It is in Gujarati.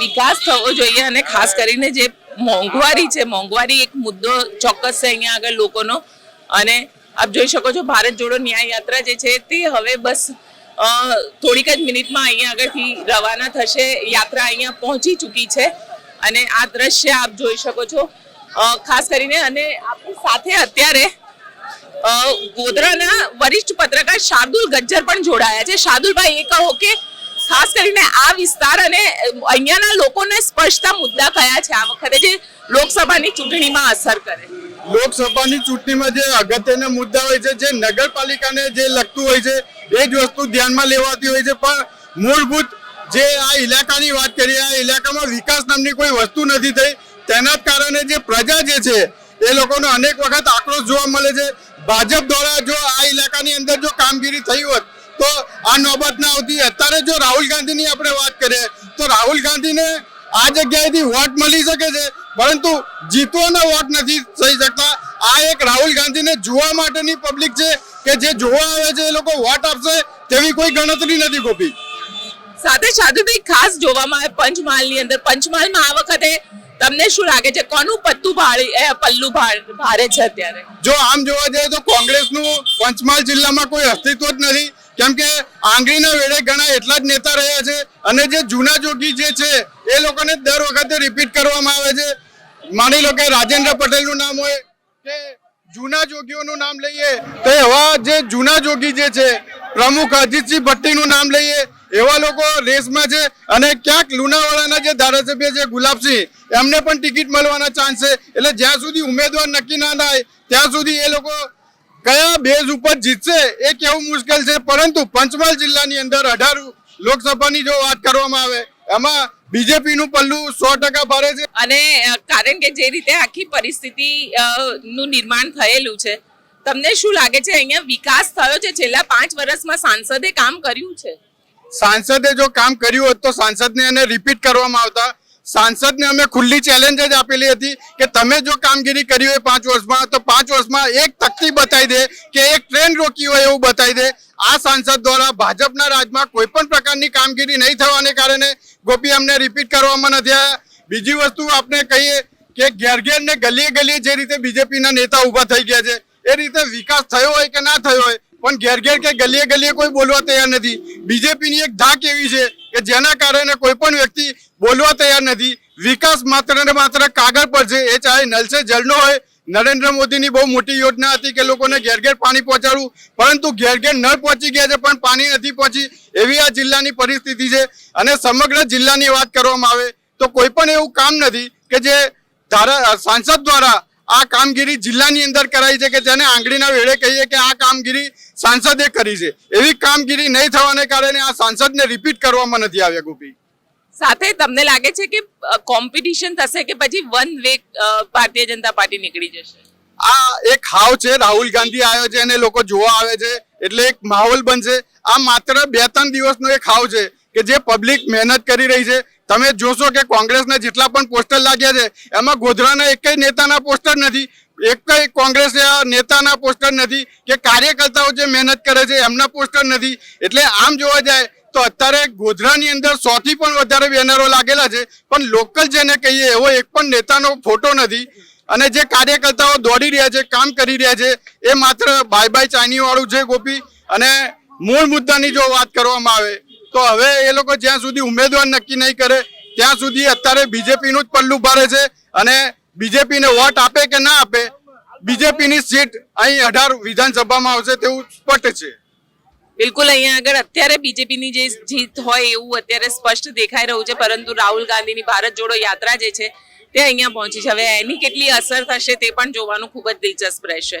વિકાસ થવો જોઈએ અને ખાસ કરીને જે મોંઘવારી છે, મોંઘવારી એક મુદ્દો ચોક્કસ છે અહીંયા આગળ લોકોનો. અને આપ જોઈ શકો છો ભારત જોડો ન્યાય યાત્રા જે છે તે હવે બસ થોડીક જ મિનિટમાં અહીંયા આગળથી રવાના થશે. યાત્રા અહીંયા પહોંચી ચૂકી છે. અને આ દ્રશ્ય આપ જોઈ શકો છો. ખાસ કરીને અને આપણી સાથે અત્યારે ગોધરાના વરિષ્ઠ પત્રકાર શાર્દુલ ગજ્જર પણ જોડાયા છે. શાર્દુલભાઈ, એ કહો કે ખાસ કરીને આ વિસ્તાર અને અહીંયાના લોકોને સ્પર્શતા મુદ્દા કયા છે? આ વખતે જે લોકસભાની ચૂંટણીમાં અસર કરે. લોકસભાની ચૂંટણીમાં જે અગત્યના મુદ્દા હોય છે, જે નગરપાલિકાને જે લગતું હોય છે, એ જ વસ્તુ ધ્યાનમાં લેવાતી હોય છે. પણ મૂળભૂત જે આ ઇલાકાની વાત કરીએ, આ ઇલાકામાં વિકાસ નામની કોઈ વસ્તુ નથી થઈ. તેના કારણે જે પ્રજા જે છે, એ લોકોનો અનેક વખત આક્રોશ જોવા મળે છે. ભાજપ દ્વારા જો આ ઇલાકાની અંદર જો કામગીરી થઈ હોત તો આ નોબત ના આવતી. અત્યારે જો રાહુલ ગાંધીની આપણે વાત કરીએ તો રાહુલ ગાંધીને આ જગ્યાએથી વોટ મળી શકે છે પરંતુ જીતવાના વોટ નથી થઈ શકતા. આ એક રાહુલ ગાંધીને જોવા માટેની પબ્લિક છે કે જે જોવા આવે છે એ લોકો વોટ આપશે તેવી કોઈ ગણતરી નથી ગોપી. સાથે સાધુભાઈ ખાસ જોવામાં આવે પંચમહાલની અંદર. પંચમહાલમાં આ વખતે તમને શું લાગે છે? કોનું પત્તું ભાળી એ પલ્લું ભાર- ભારે છે અત્યારે? જો આમ જોવા જઈએ તો કોંગ્રેસનું પંચમહાલ જિલ્લામાં કોઈ અસ્તિત્વ જ નથી. કેમ કે આંગળીના વેળે ઘણા એટલા જ નેતા રહ્યા છે અને જે જૂના જોગી જે છે, એ લોકોને દર વખતે રિપીટ કરવામાં આવે છે. માની લો કે રાજેન્દ્ર પટેલનું નામ હોય કે જૂના જોગીઓનું નામ લઈએ, તો એવા જે જૂના જોગી જે છે, પ્રમુખ અજીતસિંહ ભટ્ટીનું નામ લઈએ, એવા લોકો રેસમાં છે અને ક્યાંક લુણાવાડાના જે ધારાસભ્ય છે ગુલાબસિંહ, એમને પણ ટિકિટ મળવાના ચાન્સ છે. એટલે જ્યાં સુધી ઉમેદવાર નક્કી ના થાય, ત્યાં સુધી એ લોકો કયા બેઝ ઉપર જીતશે એ કેવું મુશ્કેલ છે? પરંતુ પંચમહાલ જિલ્લાની અંદર અઢાર લોકસભાની જો વાત કરવામાં આવે એમાં બીજેપીનું પલ્લું સો ટકા ભરે છે. અને કારણ કે જે રીતે આખી પરિસ્થિતિ નું નિર્માણ થયેલું છે તમને શું લાગે છે અહીંયા વિકાસ થયો છે? છેલ્લા પાંચ વર્ષમાં સાંસદે કામ કર્યું છે? સાંસદે જો કામ કર્યું હોત તો સાંસદને એને રિપીટ કરવામાં આવતા. સાંસદને અમે ખુલ્લી ચેલેન્જ જ આપેલી હતી કે તમે જો કામગીરી કરી હોય પાંચ વર્ષમાં, તો પાંચ વર્ષમાં એક તકતી બતાવી દે કે એક ટ્રેન રોકી હોય એવું બતાવી દે. આ સાંસદ દ્વારા ભાજપના રાજમાં કોઈ પણ પ્રકારની કામગીરી નહીં થવાને કારણે ગોપી અમને રિપીટ કરવામાં નથી આવ્યા. બીજી વસ્તુ આપણે કહીએ કે ઘેર ઘેર ને ગલીએ ગલીએ જે રીતે બીજેપીના નેતા ઊભા થઈ ગયા છે, એ રીતે વિકાસ થયો હોય કે ના થયો હોય પણ ઘેર ઘેર કે ગલીએ ગલીએ કોઈ બોલવા તૈયાર નથી. બીજેપીની એક ધાક એવી છે કે જેના કારણે કોઈ પણ વ્યક્તિ બોલવા તૈયાર નથી. વિકાસ માત્ર ને માત્ર કાગળ પર છે, એ ચાહે નલ સે જલનો હોય. નરેન્દ્ર મોદીની બહુ મોટી યોજના હતી કે લોકોને ઘેર ઘેર પાણી પહોંચાડવું. પરંતુ ઘેર ઘેર નળ પહોંચી ગયા છે, પણ પાણી નથી પહોંચી. એવી આ જિલ્લાની પરિસ્થિતિ છે. અને સમગ્ર જિલ્લાની વાત કરવામાં આવે તો કોઈ પણ એવું કામ નથી કે જે ધારા સાંસદ દ્વારા આ કામગીરી જિલ્લાની અંદર કરાઈ છે કે જેને આંગળીના વેળે કહીએ કે આ કામગીરી સાંસદે કરી છે. એવી કામગીરી નહીં થવાને કારણે આ સાંસદને રિપીટ કરવામાં નથી આવ્યા ગોપી. સાથે તમને લાગે છે કે કોમ્પિટિશન થશે કે પછી one way Bharatiya Janata party નીકળી જશે? આ એક હાવ છે રાહુલ ગાંધી આવ્યો છે અને લોકો જોવા આવે છે એટલે એક માહોલ બનશે. આ માત્ર બે ત્રણ દિવસનો એક હાવ છે કે જે પબ્લિક મહેનત કરી રહી છે તમે જોશો કે કોંગ્રેસના જેટલા પણ પોસ્ટર લાગ્યા છે, એમાં ગોધરાના એકય નેતાના પોસ્ટર નથી. એકય કોંગ્રેસ નેતાના પોસ્ટર નથી કે કાર્યકર્તાઓ જે મહેનત કરે છે, એમના પોસ્ટર નથી. એટલે આમ જોવા જાય તો અત્યારે ગોધરાની અંદર સોથી પણ વધારે બેનરો લાગેલા છે, પણ લોકલ જેને કહીએ એવો એક પણ નેતાનો ફોટો નથી. અને જે કાર્યકર્તાઓ દોડી રહ્યા છે, કામ કરી રહ્યા છે, એ માત્ર બાય બાય ચાઇની વાળું છે ગોપી. અને મૂળ મુદ્દાની જો વાત કરવામાં આવે તો હવે એ લોકો જ્યાં સુધી ઉમેદવાર નક્કી નહીં કરે, ત્યાં સુધી અત્યારે બીજેપીનું જ પલ્લું ભારે છે અને બીજેપીને વોટ આપે કે ના આપે, બીજેપીની સીટ અહીં અઢાર વિધાનસભામાં આવશે તેવું સ્પષ્ટ છે. બિલકુલ, અહીંયા આગળ અત્યારે બીજેપીની જે જીત હોય એવું અત્યારે સ્પષ્ટ દેખાઈ રહ્યું છે, પરંતુ રાહુલ ગાંધીની ભારત જોડો યાત્રા જે છે, તે અહીંયા પહોંચી છે. હવે એની કેટલી અસર થશે તે પણ જોવાનું ખૂબ જ દિલચસ્પ રહેશે.